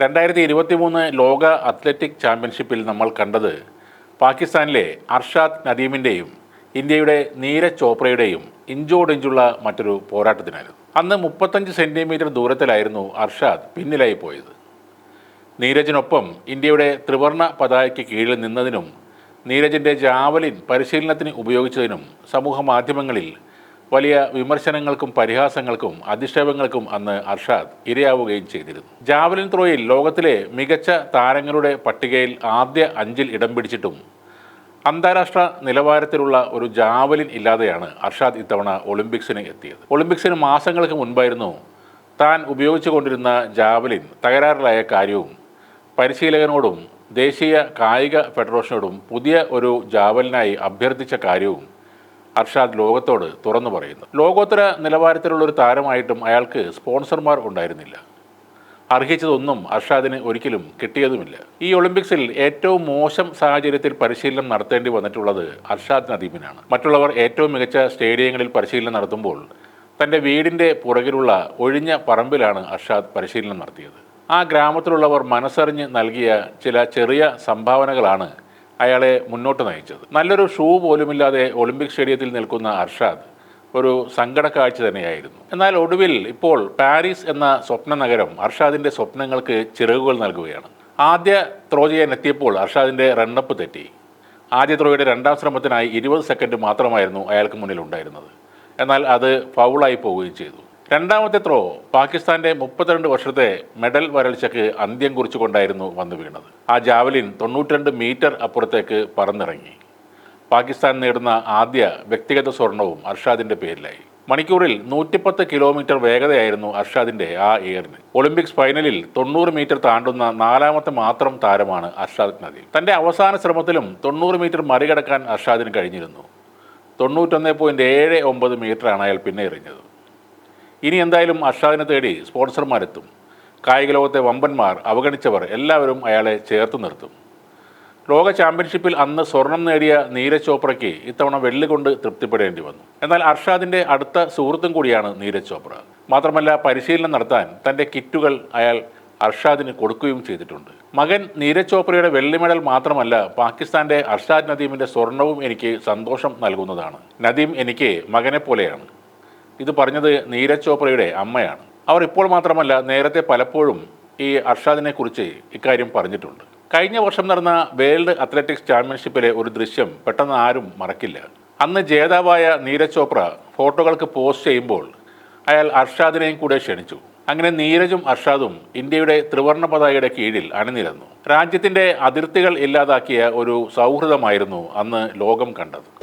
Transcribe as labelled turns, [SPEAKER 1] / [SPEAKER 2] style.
[SPEAKER 1] രണ്ടായിരത്തി ഇരുപത്തി മൂന്ന് ലോക അത്ലറ്റിക് ചാമ്പ്യൻഷിപ്പിൽ നമ്മൾ കണ്ടത് പാകിസ്ഥാനിലെ അർഷാദ് നദീമിന്റെയും ഇന്ത്യയുടെ നീരജ് ചോപ്രയുടെയും ഇഞ്ചോടിഞ്ചുള്ള മറ്റൊരു പോരാട്ടത്തിനായിരുന്നു. അന്ന് മുപ്പത്തഞ്ച് സെന്റിമീറ്റർ ദൂരത്തിലായിരുന്നു അർഷാദ് പിന്നിലായി പോയത്. നീരജിനൊപ്പം ഇന്ത്യയുടെ ത്രിവർണ പതാകയ്ക്ക് കീഴിൽ നിന്നതിനും നീരജിന്റെ ജാവലിൻ പരിശീലനത്തിന് ഉപയോഗിച്ചതിനും സമൂഹ മാധ്യമങ്ങളിൽ വലിയ വിമർശനങ്ങൾക്കും പരിഹാസങ്ങൾക്കും അധിക്ഷേപങ്ങൾക്കും അന്ന് അർഷാദ് ഇരയാവുകയും ചെയ്തിരുന്നു. ജാവലിൻ ത്രോയിൽ ലോകത്തിലെ മികച്ച താരങ്ങളുടെ പട്ടികയിൽ ആദ്യ അഞ്ചിൽ ഇടം പിടിച്ചിട്ടും അന്താരാഷ്ട്ര നിലവാരത്തിലുള്ള ഒരു ജാവലിൻ ഇല്ലാതെയാണ് അർഷാദ് ഇത്തവണ ഒളിമ്പിക്സിന് എത്തിയത്. ഒളിമ്പിക്സിന് മാസങ്ങൾക്ക് മുൻപായിരുന്നു താൻ ഉപയോഗിച്ചു കൊണ്ടിരുന്ന ജാവലിൻ തകരാറിലായ കാര്യവും പരിശീലകനോടും ദേശീയ കായിക ഫെഡറേഷനോടും പുതിയ ഒരു ജാവലിനായി അഭ്യർത്ഥിച്ച കാര്യവും അർഷാദ് ലോകത്തോട് തുറന്നു പറയുന്നു. ലോകോത്തര നിലവാരത്തിലുള്ള ഒരു താരമായിട്ടും അയാൾക്ക് സ്പോൺസർമാർ ഉണ്ടായിരുന്നില്ല. അർഹിച്ചതൊന്നും അർഷാദിന് ഒരിക്കലും കിട്ടിയതുമില്ല. ഈ ഒളിമ്പിക്സിൽ ഏറ്റവും മോശം സാഹചര്യത്തിൽ പരിശീലനം നടത്തേണ്ടി വന്നിട്ടുള്ളത് അർഷാദ് നദീമിനാണ്. മറ്റുള്ളവർ ഏറ്റവും മികച്ച സ്റ്റേഡിയങ്ങളിൽ പരിശീലനം നടത്തുമ്പോൾ തന്റെ വീടിന്റെ പുറകിലുള്ള ഒഴിഞ്ഞ പറമ്പിലാണ് അർഷാദ് പരിശീലനം നടത്തിയത്. ആ ഗ്രാമത്തിലുള്ളവർ മനസ്സറിഞ്ഞ് നൽകിയ ചില ചെറിയ സംഭാവനകളാണ് അയാളെ മുന്നോട്ട് നയിച്ചത്. നല്ലൊരു ഷൂ പോലുമില്ലാതെ ഒളിമ്പിക് സ്റ്റേഡിയത്തിൽ നിൽക്കുന്ന അർഷാദ് ഒരു സങ്കട കാഴ്ച തന്നെയായിരുന്നു. എന്നാൽ ഒടുവിൽ ഇപ്പോൾ പാരീസ് എന്ന സ്വപ്ന നഗരം അർഷാദിന്റെ സ്വപ്നങ്ങൾക്ക് ചിറകുകൾ നൽകുകയാണ്. ആദ്യ ത്രോ ചെയ്യാൻ എത്തിയപ്പോൾ അർഷാദിന്റെ റണ്ണപ്പ് തെറ്റി. ആദ്യ ത്രോയുടെ രണ്ടാം ശ്രമത്തിനായി ഇരുപത് സെക്കൻഡ് മാത്രമായിരുന്നു അയാൾക്ക് മുന്നിൽ ഉണ്ടായിരുന്നത് എന്നാൽ അത് ഫൗളായി പോവുകയും ചെയ്തു. രണ്ടാമത്തെ ത്രോ പാകിസ്ഥാന്റെ മുപ്പത്തിരണ്ട് വർഷത്തെ മെഡൽ വരൾച്ചയ്ക്ക് അന്ത്യം കുറിച്ചുകൊണ്ടായിരുന്നു വന്നു വീണത്. ആ ജാവലിൻ തൊണ്ണൂറ്റിരണ്ട് മീറ്റർ അപ്പുറത്തേക്ക് പറന്നിറങ്ങി. പാകിസ്ഥാൻ നേടുന്ന ആദ്യ വ്യക്തിഗത സ്വർണവും അർഷാദിന്റെ പേരിലായി. മണിക്കൂറിൽ നൂറ്റിപ്പത്ത് കിലോമീറ്റർ വേഗതയായിരുന്നു അർഷാദിന്റെ ആ എയറിന്. ഒളിമ്പിക്സ് ഫൈനലിൽ തൊണ്ണൂറ് മീറ്റർ താണ്ടുന്ന നാലാമത്തെ മാത്രം താരമാണ് അർഷാദ് നദീം. തന്റെ അവസാന ശ്രമത്തിലും തൊണ്ണൂറ് മീറ്റർ മറികടക്കാൻ അർഷാദിന് കഴിഞ്ഞിരുന്നു. തൊണ്ണൂറ്റൊന്ന് പോയിന്റ് ഏഴ് ഒമ്പത് മീറ്ററാണ് അയാൾ പിന്നെ എറിഞ്ഞത്. ഇനി എന്തായാലും അർഷാദിനെ തേടി സ്പോൺസർമാരെത്തും. കായിക ലോകത്തെ വമ്പന്മാർ അവഗണിച്ചവർ എല്ലാവരും അയാളെ ചേർത്ത് നിർത്തും. ലോക ചാമ്പ്യൻഷിപ്പിൽ അന്ന് സ്വർണം നേടിയ നീരജ് ചോപ്രയ്ക്ക് ഇത്തവണ വെള്ളി കൊണ്ട് തൃപ്തിപ്പെടേണ്ടി വന്നു. എന്നാൽ അർഷാദിന്റെ അടുത്ത സുഹൃത്തും കൂടിയാണ് നീരജ് ചോപ്ര. മാത്രമല്ല പരിശീലനം നടത്താൻ തന്റെ കിറ്റുകൾ അയാൾ അർഷാദിന് കൊടുക്കുകയും ചെയ്തിട്ടുണ്ട്. മകൻ നീരജ് ചോപ്രയുടെ വെള്ളി മെഡൽ മാത്രമല്ല പാകിസ്ഥാന്റെ അർഷാദ് നദീമിന്റെ സ്വർണവും എനിക്ക് സന്തോഷം നൽകുന്നതാണ്. നദീം എനിക്ക് മകനെ പോലെയാണ്. ഇത് പറഞ്ഞത് നീരജ് ചോപ്രയുടെ അമ്മയാണ്. അവർ ഇപ്പോൾ മാത്രമല്ല നേരത്തെ പലപ്പോഴും ഈ അർഷാദിനെ കുറിച്ച് ഇക്കാര്യം പറഞ്ഞിട്ടുണ്ട്. കഴിഞ്ഞ വർഷം നടന്ന വേൾഡ് അത്ലറ്റിക്സ് ചാമ്പ്യൻഷിപ്പിലെ ഒരു ദൃശ്യം പെട്ടെന്ന് ആരും മറക്കില്ല. അന്ന് ജേതാവായ നീരജ് ചോപ്ര ഫോട്ടോകൾക്ക് പോസ്റ്റ് ചെയ്യുമ്പോൾ അയാൾ അർഷാദിനെയും കൂടെ ക്ഷണിച്ചു. അങ്ങനെ നീരജും അർഷാദും ഇന്ത്യയുടെ ത്രിവർണ പതാകയുടെ കീഴിൽ അണിനിരന്നു. രാജ്യത്തിന്റെ അതിർത്തികൾ ഇല്ലാതാക്കിയ ഒരു സൗഹൃദമായിരുന്നു അന്ന് ലോകം കണ്ടത്.